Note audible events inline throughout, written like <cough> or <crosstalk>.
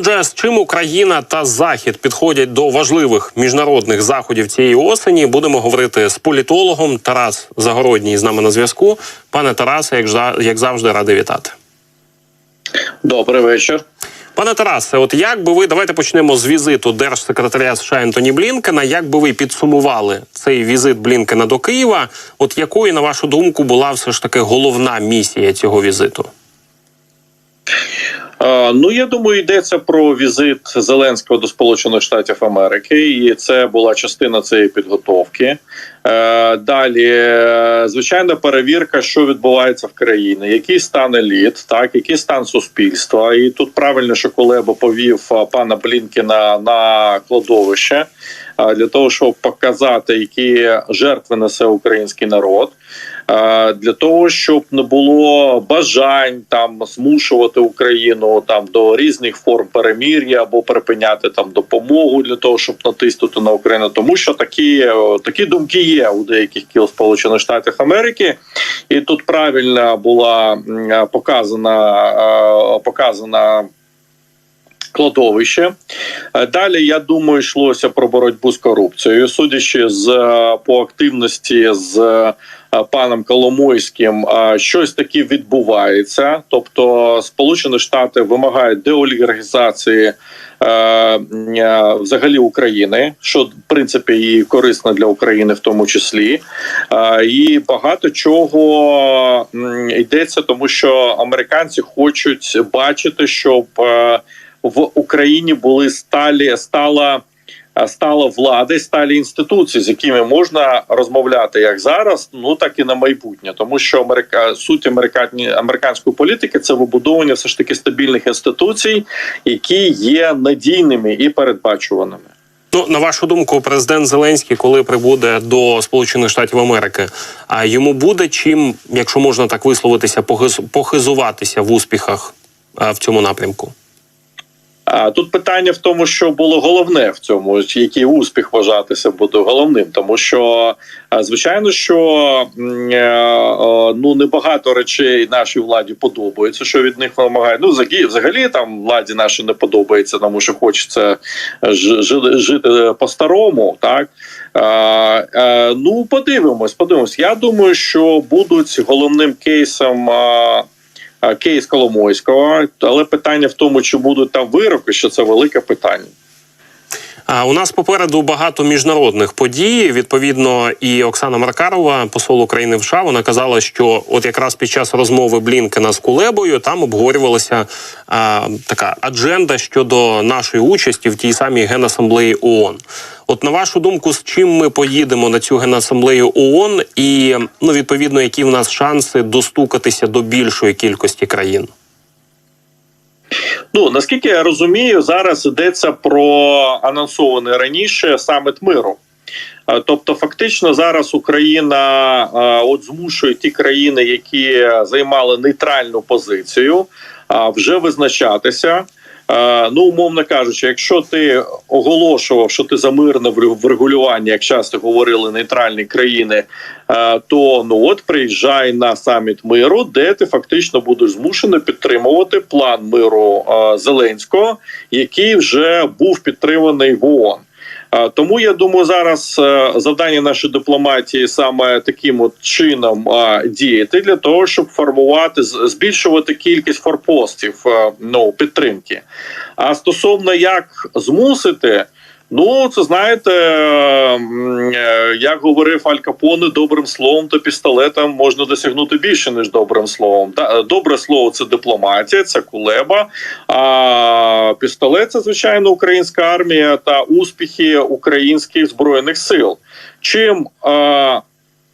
Отже, з чим Україна та Захід підходять до важливих міжнародних заходів цієї осені, будемо говорити з політологом Тарас Загородній з нами на зв'язку. Пане Тарасе, як завжди, радий вітати. Добрий вечір. Пане Тарасе, от як би ви давайте почнемо з візиту держсекретаря США Ентоні Блінкена. Як би ви підсумували цей візит Блінкена до Києва? От якою, на вашу думку, була все ж таки головна місія цього візиту? Ну я думаю, йдеться про візит Зеленського до Сполучених Штатів Америки, і це була частина цієї підготовки. Е, Далі, е, звичайна перевірка, що відбувається в країні, який стан еліт, так який стан суспільства. І тут правильно, що Колеба повів е, пана Блінкіна на кладовище для того, щоб показати, які жертви несе український народ. Для того, щоб не було бажань там змушувати Україну там до різних форм перемір'я або припиняти там допомогу для того, щоб натиснути на Україну, тому що такі, е, такі думки є у деяких кіл Сполучених Штатів Америки, і тут правильно була е, показана е, показана. Кладовище. Далі я думаю, йшлося про боротьбу з корупцією, судячи з по активності з паном Коломойським, е, щось таке відбувається. Тобто, Сполучені Штати вимагають деолігархізації е, е, взагалі України, що в принципі і корисно для України, в тому числі, Е, і багато чого йдеться, тому що американці хочуть бачити, щоб е, в Україні були сталі стала. Стала влада, і сталі інституції, з якими можна розмовляти як зараз, ну так і на майбутнє, тому що Америка суть американської політики це вибудовування все ж таки стабільних інституцій, які є надійними і передбачуваними. Ну, на вашу думку, президент Зеленський, коли прибуде до Сполучених Штатів Америки, а йому буде чим, якщо можна так висловитися, похиз- похизуватися в успіхах в цьому напрямку? А тут питання в тому, що було головне в цьому, який успіх вважатися буде головним, тому що звичайно, що е, е, ну небагато речей нашій владі подобається, що від них вимагають. Ну взагалі, там владі нашій не подобається, тому що хочеться жити по-старому, так. Е, ну, подивимось, подивимось. Я думаю, що будуть головним кейсом. Кейс Коломойського, але питання в тому, чи будуть там вироки, що це велике питання. У нас попереду багато міжнародних подій. Відповідно, і Оксана Маркарова, посол України в США, вона казала, що от якраз під час розмови Блінкена з Кулебою там обговорювалася а, така адженда щодо нашої участі в тій самій генасамблеї ООН. От на вашу думку, з чим ми поїдемо на цю генасамблею ООН, і ну відповідно, які в нас шанси достукатися до більшої кількості країн? Ну наскільки я розумію, зараз йдеться про анонсований раніше саміт миру. Е, Тобто, фактично, зараз Україна е, от змушує ті країни, які займали нейтральну позицію, а, вже визначатися. Ну, умовно кажучи, якщо ти оголошував, що ти за мирне врегулювання, як часто говорили нейтральні країни, то ну от приїжджай на саміт миру, де ти фактично будеш змушений підтримувати план миру Зеленського, який вже був підтриманий в ООН. Тому я думаю, зараз е, завдання нашої дипломатії саме таким от чином діяти для того, щоб формувати збільшувати кількість форпостів е, ну підтримки. А стосовно як змусити. Ну, це знаєте, е, як говорив Аль Капоне, добрим словом та пістолетом можна досягнути більше ніж добрим словом. Та добре слово це дипломатія, це кулеба. А пістолет це звичайно українська армія та успіхи українських збройних сил. Чим е,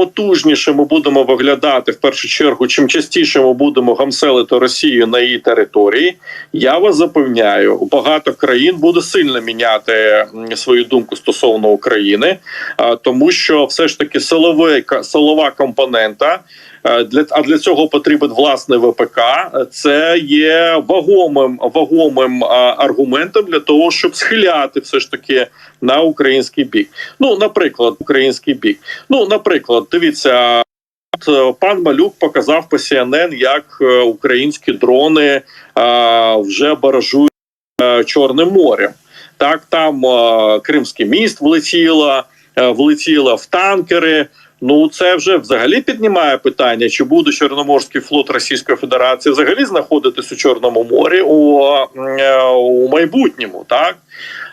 потужніше ми будемо виглядати в першу чергу, чим частіше ми будемо гамселити Росію на її території, я вас запевняю, багато країн буде сильно міняти свою думку стосовно України, тому що все ж таки силове силова компонента. Е, Для а для цього потрібен власний ВПК. Це є вагомим вагомим аргументом для того, щоб схиляти все ж таки на український бік. Ну, наприклад, український бік. Ну, наприклад, дивіться. е, Пан Малюк показав по CNN, як е, українські дрони е, вже баражують е, Чорним морем. Так, там е, Кримський міст влетіло, е, влетіло в танкери. Ну, це вже взагалі піднімає питання, чи буде Чорноморський флот Російської Федерації взагалі знаходитись у Чорному морі у, е, у майбутньому, так?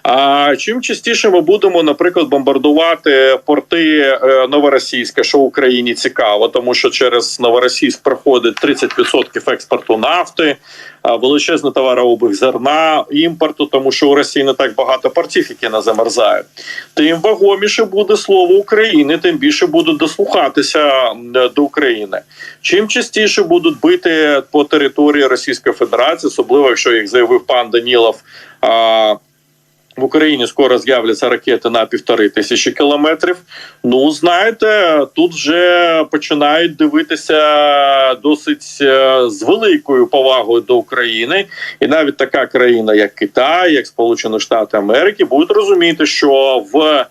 А чим частіше ми будемо, наприклад, бомбардувати порти е, Новоросійська, що Україні цікаво, тому що через Новоросійськ проходить 30% експорту нафти, величезний товарообіг зерна, імпорту, тому що у Росії не так багато портів, які не замерзають. Тим вагоміше буде слово України, тим більше будуть дослухатися до України. Чим частіше будуть бити по території Російської Федерації, особливо якщо як заявив пан Данілов. В Україні скоро з'являться ракети на півтори тисячі кілометрів. Ну знаєте, тут вже починають дивитися досить е, з великою повагою до України, і навіть така країна, як Китай, як Сполучені Штати Америки, будуть розуміти, що в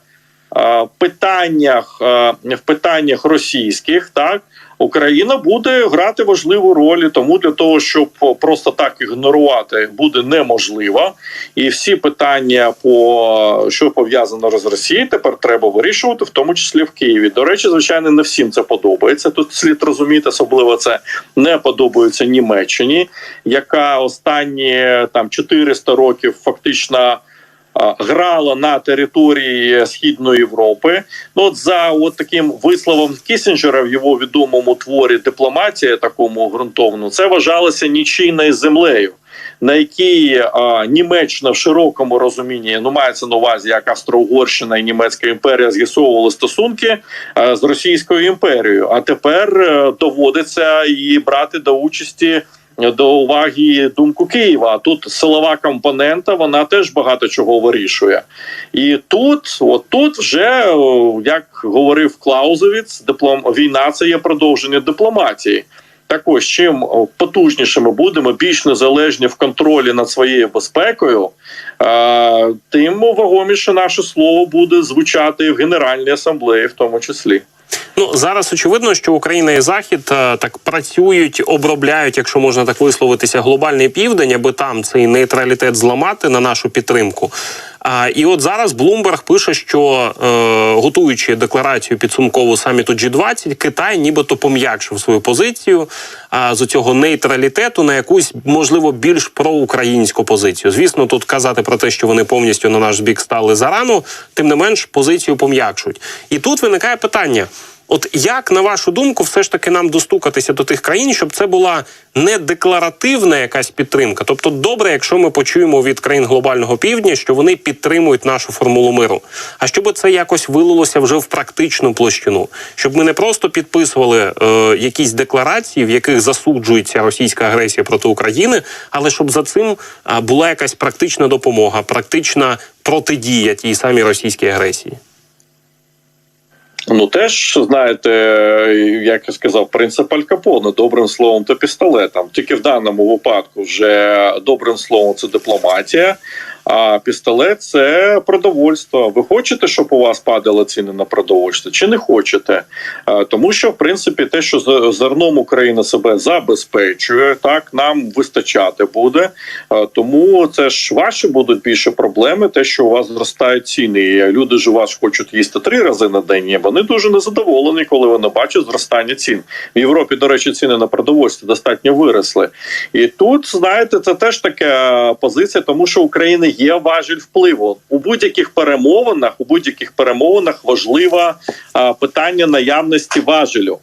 е, питаннях е, в питаннях російських так. Україна буде грати важливу роль, тому для того, щоб просто так ігнорувати, буде неможливо. І всі питання, по що пов'язано з Росією, тепер треба вирішувати, в тому числі в Києві. До речі, звичайно, не всім це подобається. Тут слід розуміти, особливо це не подобається Німеччині, яка останні там 400 років фактично. А, Грала на території східної Європи. Ну от за от таким висловом Кісінджера в його відомому творі дипломатія, такому ґрунтовну, це вважалося нічийною землею, на якій а, Німеччина в широкому розумінні ну мається на увазі, як Австро-Угорщина і Німецька імперія з'ясовували стосунки а, з Російською імперією. А тепер е, доводиться її брати до участі. До уваги думку Києва. А тут силова компонента, вона теж багато чого вирішує. І тут, от тут вже як говорив Клаузевіц, диплом війна це є продовження дипломатії. Так ось чим о, потужнішими будемо, більш незалежні в контролі над своєю безпекою, е, тим вагоміше наше слово буде звучати в Генеральній асамблеї, в тому числі. Ну зараз очевидно, що Україна і Захід е, так працюють, обробляють, якщо можна так висловитися, глобальний південь, аби там цей нейтралітет зламати на нашу підтримку. І от зараз Блумберг пише, що е, готуючи декларацію підсумкову саміту G20, Китай нібито пом'якшив свою позицію з цього нейтралітету на якусь можливо більш проукраїнську позицію. Звісно, тут казати про те, що вони повністю на наш бік стали зарано, тим не менш позицію пом'якшують. І тут виникає питання. От як на вашу думку, все ж таки нам достукатися до тих країн, щоб це була не декларативна якась підтримка? Тобто, добре, якщо ми почуємо від країн глобального півдня, що вони підтримують нашу формулу миру, а щоб це якось вилилося вже в практичну площину, щоб ми не просто підписували е, якісь декларації, в яких засуджується російська агресія проти України, але щоб за цим була якась практична допомога, практична протидія тій самій російській агресії. Ну теж знаєте, як я сказав, принцип Аль Капоне, добрим словом та пістолетом. Тільки в даному випадку вже добрим словом це дипломатія. А пістолет це продовольство. Ви хочете, щоб у вас падали ціни на продовольство, чи не хочете? Тому що, в принципі, те, що зерном Україна себе забезпечує, так нам вистачати буде. Тому це ж ваші будуть більше проблеми. Те, що у вас зростають ціни. І Люди ж у вас хочуть їсти три рази на день. і Вони дуже незадоволені, коли вони бачать зростання цін. В Європі, до речі, ціни на продовольство достатньо виросли. І тут, знаєте, це теж така позиція, тому що Україна є важіль впливу у будь-яких перемовинах. У будь-яких перемовинах важливе питання наявності важелю.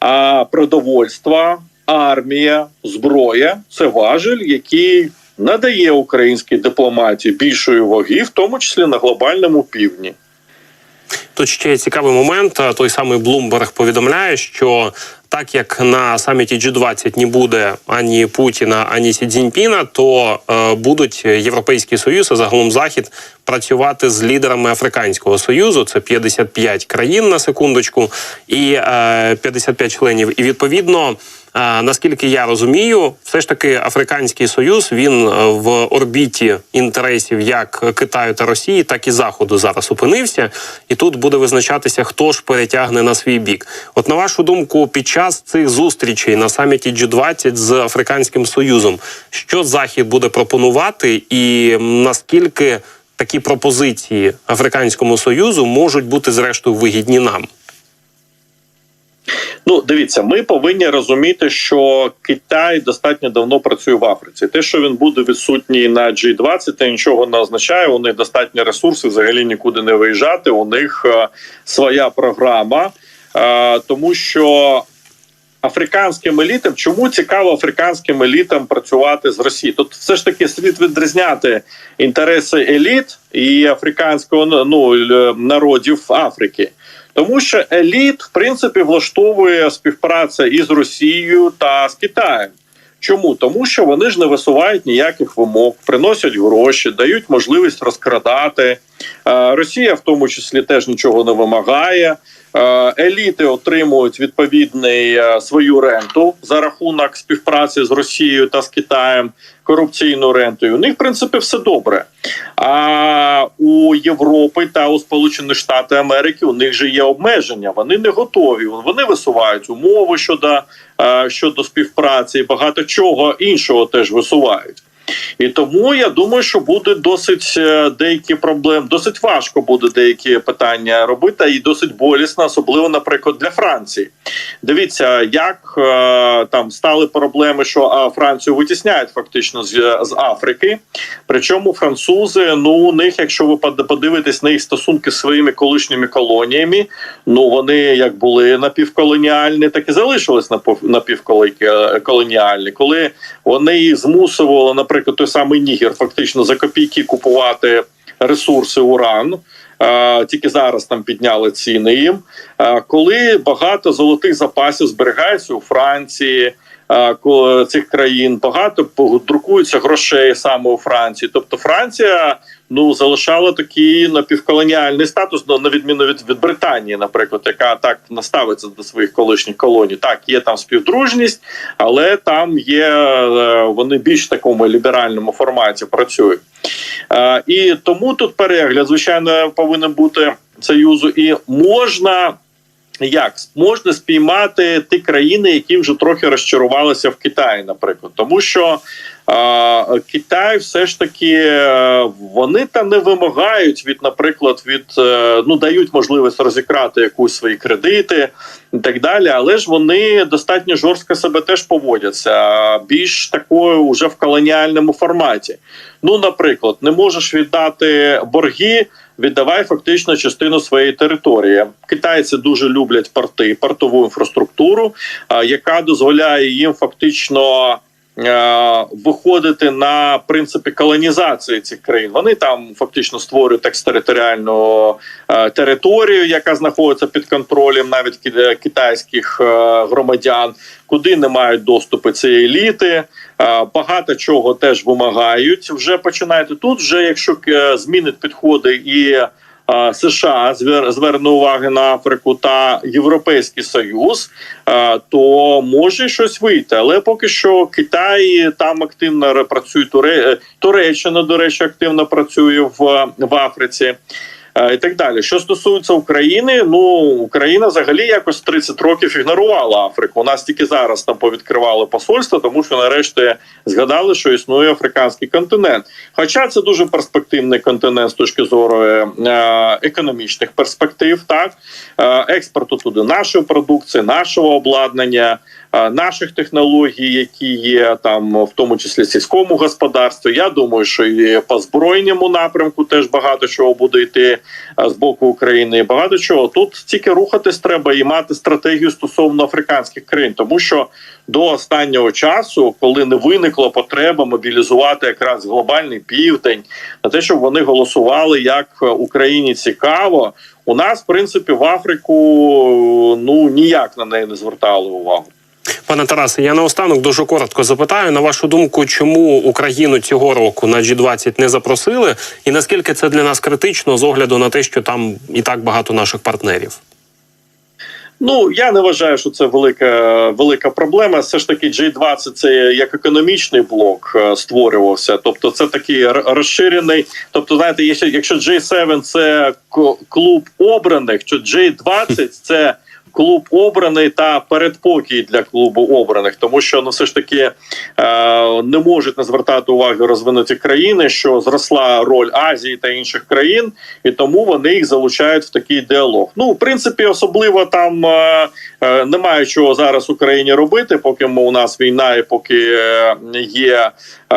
А продовольства, армія, зброя це важель, який надає українській дипломатії більшої ваги, в тому числі на глобальному півдні. Тут ще є цікавий момент. Той самий Блумберг повідомляє, що так як на саміті G20 не буде ані Путіна, ані Сі Цзіньпіна, то е, будуть Європейський Союз, а загалом Захід працювати з лідерами Африканського Союзу. Це 55 країн на секундочку, і е, 55 членів. І відповідно наскільки я розумію, все ж таки Африканський Союз він е, в орбіті інтересів як Китаю та Росії, так і Заходу зараз опинився, і тут буде визначатися, хто ж перетягне на свій бік. От на вашу думку, під час цих зустрічей на саміті G20 з Африканським Союзом, що Захід буде пропонувати, і наскільки такі пропозиції Африканському Союзу можуть бути зрештою вигідні нам? Ну, дивіться, ми повинні розуміти, що Китай достатньо давно працює в Африці. Те, що він буде відсутній на G20, це нічого не означає. У них достатньо ресурсів, взагалі нікуди не виїжджати. У них е, своя програма, е, тому що. Африканським елітам, чому цікаво африканським елітам працювати з Росією? Тут все ж таки слід відрізняти інтереси еліт і африканського ну, е, народів Африки. Тому що еліт, в принципі, влаштовує співпраця із Росією та з Китаєм. Чому? Тому що вони ж не висувають ніяких вимог, приносять гроші, дають можливість розкрадати. Е, Росія, в тому числі, теж нічого не вимагає. Е, Еліти отримують відповідний е, свою ренту за рахунок співпраці з Росією та з Китаєм, корупційну ренту. І у них, в принципі, все добре. А у Європи та у Сполучених Штатів Америки у них же є обмеження. Вони не готові. Вони висувають умови щодо, е, щодо співпраці і багато чого іншого теж висувають. І тому я думаю, що буде досить е, деякі проблеми, досить важко буде деякі питання робити, і досить болісно, особливо, наприклад, для Франції. Дивіться, як е, там стали проблеми, що Францію витісняють фактично з, з Африки. Причому французи, ну у них, якщо ви подивитесь на їх стосунки з своїми колишніми колоніями, ну вони як були напівколоніальні, так і залишились напівколоніальні. Коли вони їх змусували, наприклад, той самий Нігер, фактично за копійки купувати ресурси уран. Тільки зараз там підняли ціни їм. Коли багато золотих запасів зберігається у Франції, цих країн багато друкується грошей саме у Франції. Тобто Франція ну залишала такий напівколоніальний статус, ну, на відміну від, від Британії, наприклад, яка так наставиться до своїх колишніх колоній. Так, є там співдружність, але там є е, вони більш в такому ліберальному форматі працюють. Е, І тому тут перегляд, звичайно, повинен бути союзу, і можна. Як можна спіймати ті країни, які вже трохи розчарувалися в Китаї, наприклад, тому що е, Китай все ж таки е, вони там не вимагають від, наприклад, від е, ну дають можливість розікрати якусь свої кредити і так далі, але ж вони достатньо жорстко себе теж поводяться, більш такою вже в колоніальному форматі. Ну, наприклад, не можеш віддати борги. Віддавай фактично частину своєї території. Китайці дуже люблять порти, портову інфраструктуру, яка дозволяє їм фактично виходити на принципи колонізації цих країн. Вони там фактично створюють екстериторіальну е, територію, яка знаходиться під контролем навіть ки- китайських е, громадян, куди не мають доступу ці еліти. Е, Багато чого теж вимагають. Вже починаєте тут. Вже якщо е, змінить підходи і е, США звер- зверне уваги на Африку та Європейський Союз, то може щось вийти. Але поки що Китай там активно працює Туре... Туреччина, до речі, активно працює в, в Африці. Е, І так далі. Що стосується України, ну Україна взагалі якось 30 років ігнорувала Африку. У нас тільки зараз там повідкривали посольства, тому що нарешті згадали, що існує африканський континент. Хоча це дуже перспективний континент з точки зору е, економічних перспектив, так е, експорту туди нашої продукції, нашого обладнання. Е, Наших технологій, які є там, в тому числі сільському господарстві, я думаю, що і по збройному напрямку теж багато чого буде йти е, з боку України. Багато чого тут тільки рухатись треба і мати стратегію стосовно африканських країн, тому що до останнього часу, коли не виникла потреба мобілізувати якраз глобальний південь, на те, щоб вони голосували як Україні цікаво, у нас в принципі в Африку ну ніяк на неї не звертали увагу. Пане Тарасе, я наостанок дуже коротко запитаю на вашу думку, чому Україну цього року на G20 не запросили, і наскільки це для нас критично з огляду на те, що там і так багато наших партнерів? Ну я не вважаю, що це велика велика проблема. Все ж таки, G20 це як економічний блок е, створювався. Тобто, це такий розширений. Тобто, знаєте, якщо, якщо G7 це клуб обраних, то G20 <laughs> це. Клуб обраний та передпокій для клубу обраних, тому що ну все ж таки е, не можуть не звертати уваги розвинуті країни, що зросла роль Азії та інших країн, і тому вони їх залучають в такий діалог. Ну, в принципі, особливо там е, е, немає чого зараз Україні робити, поки у нас війна і поки е, є. е,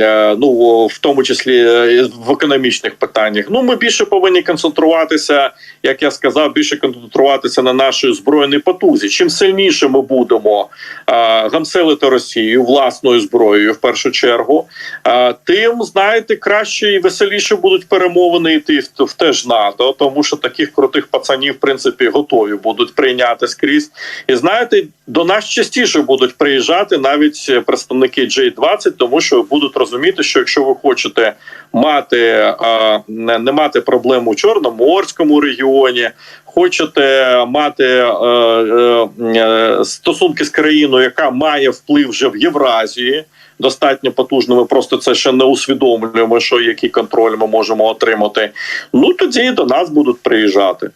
е, Ну, в тому числі е, в економічних питаннях. Ну, ми більше повинні концентруватися, як я сказав, більше концентруватися на нашій збройній потузі. Чим сильніше ми будемо е, гамселити Росію власною зброєю, в першу чергу, е, тим знаєте, краще і веселіше будуть перемовини йти в, в теж НАТО, тому що таких крутих пацанів, в принципі, готові будуть прийняти скрізь. І знаєте, до нас частіше будуть приїжджати навіть представники G20, тому що будуть розуміти, що якщо ви хочете мати е, не мати проблем у Чорноморському регіоні, хочете мати е, е, е, стосунки з країною, яка має вплив вже в Євразії. Достатньо потужними, просто це ще не усвідомлюємо, що який контроль ми можемо отримати. Ну тоді до нас будуть приїжджати.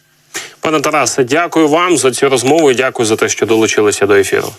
Пане Тарасе, дякую вам за цю розмову і дякую за те, що долучилися до ефіру.